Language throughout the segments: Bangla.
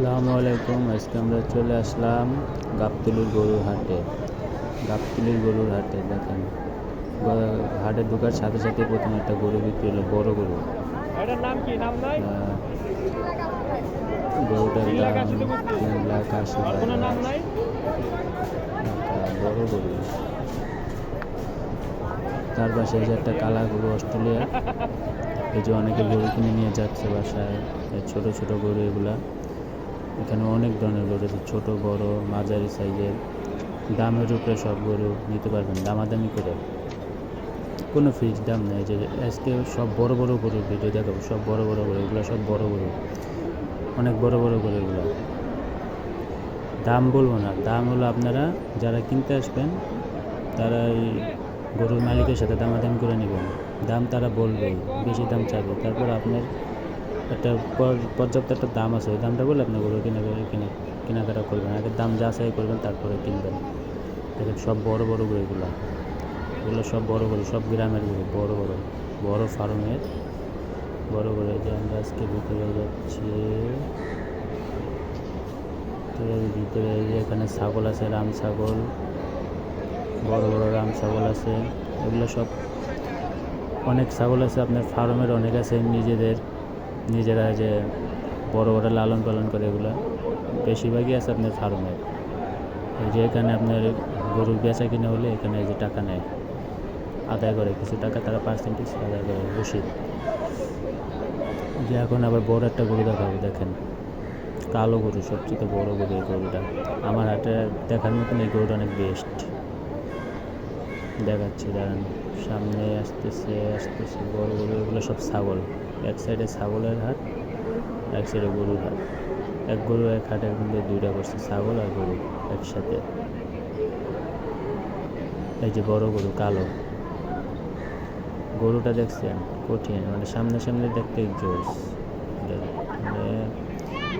আসসালামু আলাইকুম আজকে আমরা চলে আসলাম গাবতলির গরুর হাটে। গাবতলির গরুর হাটে দেখেন। হাটে ঢোকার সাথে সাথে প্রথমে একটা গরু বিক্রি হলো বড় গরু। গরুটার দাম। তিন লাখ আশি বড় গরু। তার পাশে এই যে একটা কালা গরু অস্ট্রেলিয়া এই যে অনেকে গরু কিনে নিয়ে যাচ্ছে বাসায় ছোট ছোট গরু এগুলা। এখানে অনেক ধরনের গরু আছে, ছোট, বড়, মাঝারি সাইজের। দামের উপরে সব গরু নিতে পারবেন। দামাদামি করে কোনো ফিক্সড দাম নেই। যে আজকে সব বড় বড় গরুর ভিডিও দেখাবো। সব বড় বড় গরু, এগুলো সব বড় গরু। অনেক বড় বড় গরু এগুলো। দাম বলব না। দাম হলো আপনারা যারা কিনতে আসবেন, তারা এই গরুর মালিকের সাথে দামাদামি করে নেবেন। দাম তারা বলবেই, বেশি দাম চাইবে। তারপর আপনার একটা পর- পর্যাপ্ত একটা দাম আছে। ওই দামটা বলে আপনি গরু কিনে কিনে, কেনাকাটা করবেন। আগে দাম যা যাচাই করবেন, তারপরে কিনবেন। দেখেন সব বড় বড় গরু এগুলো এগুলো সব বড় গরু, সব গ্রামের গরু, বড় বড়। বড় ফার্মের, বড় এই যে আমরা আজকে ভিতরে যাচ্ছি। ভিতরে এখানে ছাগল আছে, রাম ছাগল। বড় বড় রাম ছাগল আছে। এগুলো সব অনেক ছাগল আছে। আপনার ফার্মের অনেক আছে নিজেদের। নিজেরা যে বড় বড় লালন পালন করে এগুলো, বেশিরভাগই আছে আপনার ফার্মে। এই যে এখানে আপনার গরু বেচা কিনে হলে এখানে যে টাকা নেয়। আদায় করে, কিছু টাকা তারা পার্সেন্টেজ আদায় করে রসিদ যে এখন আবার বড় একটা গরু দেখাবো, দেখেন। কালো গরু, সবচেয়ে বড় গরু এই গরুটা। আমার হাটে দেখার মতন এই গরুটা অনেক বেস্ট দেখাচ্ছি, দাঁড়ান। সামনে আসতেছে আসতেছে, বড় গরু, এগুলো সব ছাগল। এক সাইডে ছাগলের হাট, এক সাইডে গরুর হাট। এক গরু এক হাটের মধ্যে দুইটা করছে ছাগল আর গরু একসাথে। এই যে বড় গরু, কালো। গরুটা দেখছেন? কঠিন মানে সামনে সামনে দেখতে জোস। মানে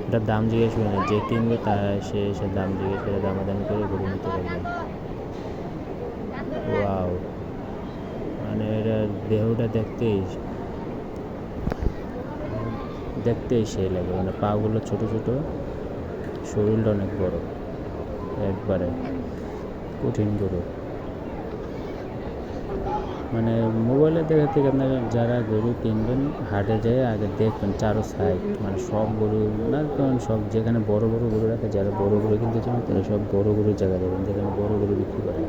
এটার দাম জিজ্ঞেস করে না, যে কিনবে তার সে সে দাম জিজ্ঞেস করে, দামাদামি করে গরু নিতে পারবে। ওয়াও। মানে এটা দেহটা দেখতেই দেখতেই সেই লাগে। মানে পাগুলো ছোট ছোট, শরীরটা অনেক বড়। একবারে কঠিন গরু। মানে মোবাইলে দেখা থেকে আপনারা যারা গরু কিনবেন, হাটে যেয়ে আগে দেখবেন চারো সাইড মানে সব গরু, না কারণ সব যেখানে বড় বড় গরু রাখে, যারা বড় গরু কিনতে চান, তারা সব বড় গরুর জায়গা যাবেন। যেখানে বড় গরু বিক্রি করে।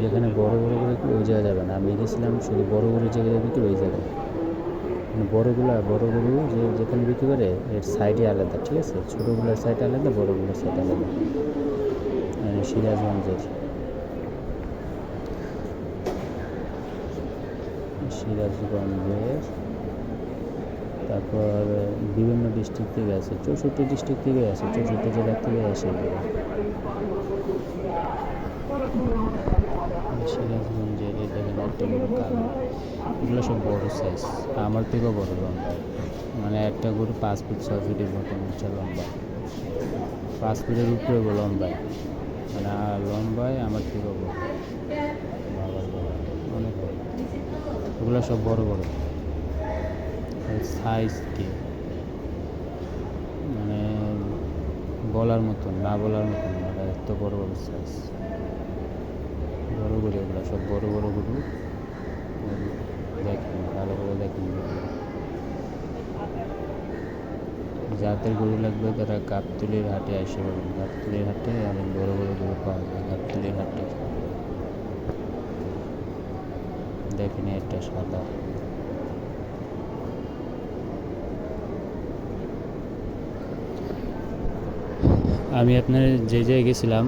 যেখানে বড় বড় গরু ওই জায়গায় যাবেন। আমি গেছিলাম, শুধু বড় গরুর জায়গায় বিক্রি, ওই জায়গায়। বড়গুলো বড় গরু যে যেখানে বিক্রি করে, এর সাইডে আলাদা, ঠিক আছে? ছোটোগুলোর সাইড আলাদা, বড়গুলোর সাইড আলাদা। মানে সিরাজগঞ্জের। সিরাজগঞ্জের। তারপর বিভিন্ন ডিস্ট্রিক্ট থেকে আছে, চৌষট্টি ডিস্ট্রিক্ট থেকে আছে, চৌষট্টি জেলার থেকে আসে। সিরাজগঞ্জের এগুলো সব বড় সাইজ আমার থেকেও বড় লম্বা। মানে একটা গরু পাঁচ ফুট ছয় ফিটের মতন হচ্ছে লম্বা। পাঁচ ফুটের উপরে লম্বায় মানে লম্বায় আমার থেকেও বড়। অনেক ওগুলো সব বড় বড়। সাইজ কি? মানে বলার মতন, না বলার মতন মানে এত বড় বড় সাইজ বড় গরু এগুলো, সব বড় বড় গরু। দেখেন ভালো করে দেখেন। যাদের গরু লাগবে তারা গাবতলির হাটে আসে পাবেন গাবতলির হাটে অনেক বড় বড় গরু পাওয়া যায়, গাবতলির হাটে। দেখেন এটা সাদা। আমি আপনার যে জায়গায় গেছিলাম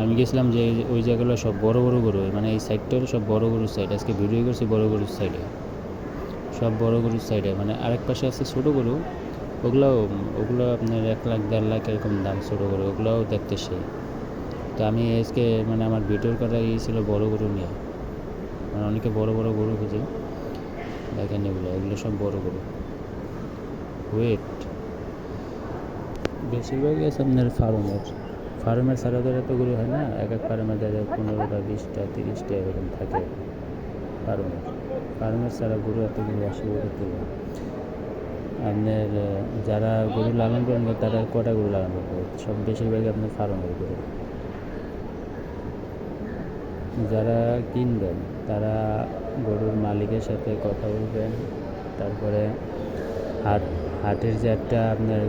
আমি গেছিলাম যে ওই জায়গাগুলো সব বড় বড় গরু মানে এই সাইডটা সব বড় গরুর সাইড আজকে ভিডিও করছি বড় গরুর সাইডে সব বড় গরুর সাইডে মানে আরেক পাশে আছে ছোটো গরু, ওগুলোও, ওগুলো আপনার এক লাখ, দেড় লাখ এরকম দাম ছোটো গরু, ওগুলোও দেখতে সেই। তো আমি আজকে মানে আমার ভিডিওর কথা ছিল বড় গরু নিয়ে। মানে অনেকে বড় বড় গরু খুঁজে দেখেন এগুলো এগুলো সব বড় গরু। ওয়েট বেশিরভাগই আছে আপনার ফার্মের ফার্মের ছাড়াদের এত গরু হয় না? এক এক ফার্মে দেখা যায় পনেরোটা, বিশটা, তিরিশটা এরকম থাকে ফার্মের ফার্মের ছাড়া গরু এত গরু আসে গরু আপনার যারা গরু লালন পালন করে তারা কটা গরু লালন পালন করে সব বেশিরভাগই আপনার ফার্মের গরু। যারা কিনবেন, তারা গরুর মালিকের সাথে কথা বলবেন। তারপরে হাট, হাটের যে একটা আপনার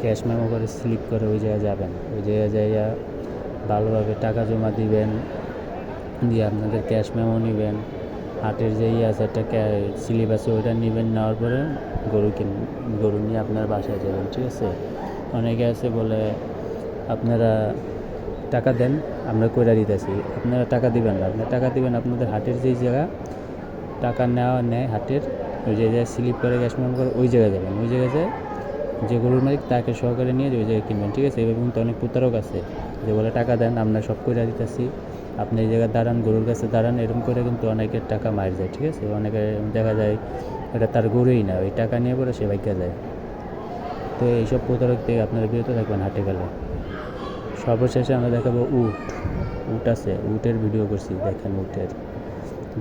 ক্যাশ মেমো করে স্লিপ করে ওই জায়গায় যাবেন। ওই জায়গায় যাইয়া ভালোভাবে টাকা জমা দিবেন, দিয়ে আপনাদের ক্যাশ মেমো নেবেন। হাটের যে ইয়ে আছে একটা স্লিপ আছে ওইটা নেবেন, নেওয়ার পরে গরু কিন, গরু নিয়ে আপনার বাসায় যাবেন, ঠিক আছে? অনেকে আছে বলে, আপনারা টাকা দেন, আমরা কইরা দিতেছি। আপনারা টাকা দিবেন না আপনারা টাকা দিবেন, আপনাদের হাটের যেই জায়গা, টাকা নেওয়া নেয় হাটের, ওই জায়গায় স্লিপ করে ক্যাশ মেমো করে ওই জায়গায় যাবেন। ওই জায়গায় যায় যে গরুর মালিক তাকে সহকারে নিয়ে ওই জায়গায় কিনবেন, ঠিক আছে? এভাবে কিন্তু অনেক প্রতারক আছে। যে বলে, টাকা দেন, আমরা সব করে দিতেছি। আপনি এই জায়গায় দাঁড়ান, গরুর কাছে দাঁড়ান, এরকম করে কিন্তু অনেকের টাকা মার যায়, ঠিক আছে? অনেকে দেখা যায়, এটা তার গরুই না, ওই টাকা নিয়ে পরে সে বাইকা যায়। তো এইসব প্রতারক থেকে আপনারা বিরত থাকবেন হাটে গেলে। সর্বশেষে আমরা দেখাবো উট। উট আছে, উটের ভিডিও করছি, দেখেন উটের।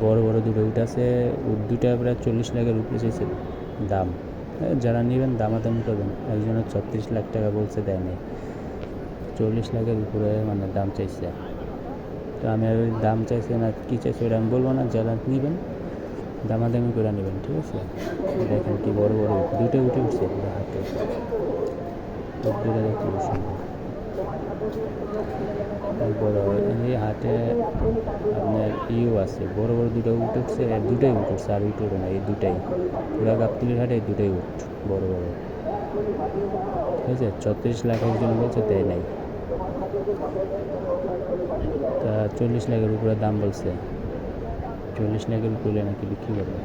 বড় বড় দুটো উট আছে, উট দুটা প্রায় চল্লিশ লাখের উপরে দাম। যারা নেবেন দামাদামি করবেন। একজনের ছত্রিশ লাখ টাকা বলছে দেয়নি। চল্লিশ লাখের উপরে মানে দাম চাইছে। তো আমি আর দাম চাইছে না, কী চাইছে ওটা আমি বলব না, যারা নেবেন, দামাদামি করে নেবেন, ঠিক আছে? দেখেন কি বড় বড়, দুটো উঠে উঠছে হাতে। দেখতে সুন্দর এই হাটে আপনার ইউ আছে। বড় বড় দুটো উঠ উঠছে দুটাই উঠ উঠছে, আর উঠে না, এই দুটাই। পুরা গাবতলির হাটে এই দুটাই উঠ বড় বড়। ঠিক আছে, ছত্রিশ লাখ একজন বলছে, দেয় নাই। তা চল্লিশ লাখের উপরে দাম বলছে। চল্লিশ লাখের উপরে নাকি বিক্রি করবে?